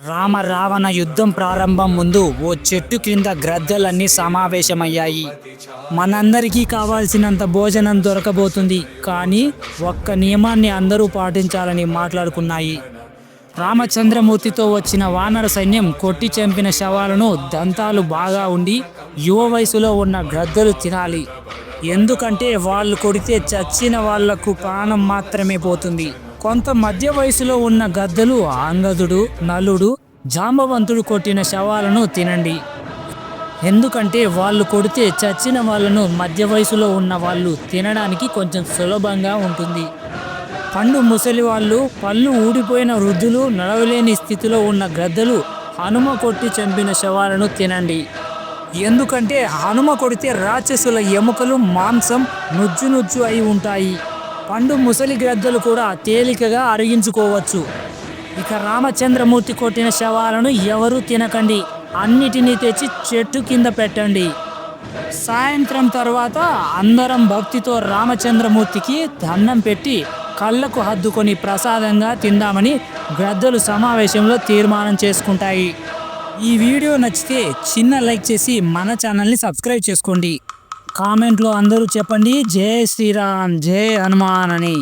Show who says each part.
Speaker 1: రామ రావణ యుద్ధం ప్రారంభం ముందు ఓ చెట్టు కింద గ్రద్దలన్నీ సమావేశమయ్యాయి. మనందరికీ కావాల్సినంత భోజనం దొరకబోతుంది కానీ ఒక్క నియమాన్ని అందరూ పాటించాలని మాట్లాడుకున్నాయి. రామచంద్రమూర్తితో వచ్చిన వానర సైన్యం కొట్టి చంపిన శవాలను దంతాలు బాగా ఉండి యువ వయసులో ఉన్న గ్రద్దలు తినాలి. ఎందుకంటే వాళ్ళు కొడితే చచ్చిన వాళ్ళకు ప్రాణం మాత్రమే పోతుంది. కొంత మధ్య వయసులో ఉన్న గద్దలు ఆంగదుడు నలుడు జాంబవంతుడు కొట్టిన శవాలను తినండి. ఎందుకంటే వాళ్ళు కొడితే చచ్చిన వాళ్ళను మధ్య వయసులో ఉన్న వాళ్ళు తినడానికి కొంచెం సులభంగా ఉంటుంది. పండు ముసలి వాళ్ళు పళ్ళు ఊడిపోయిన వృద్ధులు నడవలేని స్థితిలో ఉన్న గద్దలు హనుమ కొట్టి చంపిన శవాలను తినండి. ఎందుకంటే హనుమ కొడితే రాక్షసుల ఎముకలు మాంసం నుజ్జు నుజ్జు అయి ఉంటాయి. పండు ముసలి గ్రద్దలు కూడా తేలికగా అరిగించుకోవచ్చు. ఇక రామచంద్రమూర్తి కొట్టిన శవాలను ఎవరూ తినకండి. అన్నిటినీ తెచ్చి చెట్టు కింద పెట్టండి. సాయంత్రం తర్వాత అందరం భక్తితో రామచంద్రమూర్తికి దండం పెట్టి కళ్ళకు హద్దుకొని ప్రసాదంగా తిందామని గ్రద్దలు సమావేశంలో తీర్మానం చేసుకుంటాయి. ఈ వీడియో నచ్చితే చిన్న లైక్ చేసి మన ఛానల్ని సబ్స్క్రైబ్ చేసుకోండి. కామెంట్లో అందరూ చెప్పండి. జై శ్రీరామ్ జై హనుమాన్ అని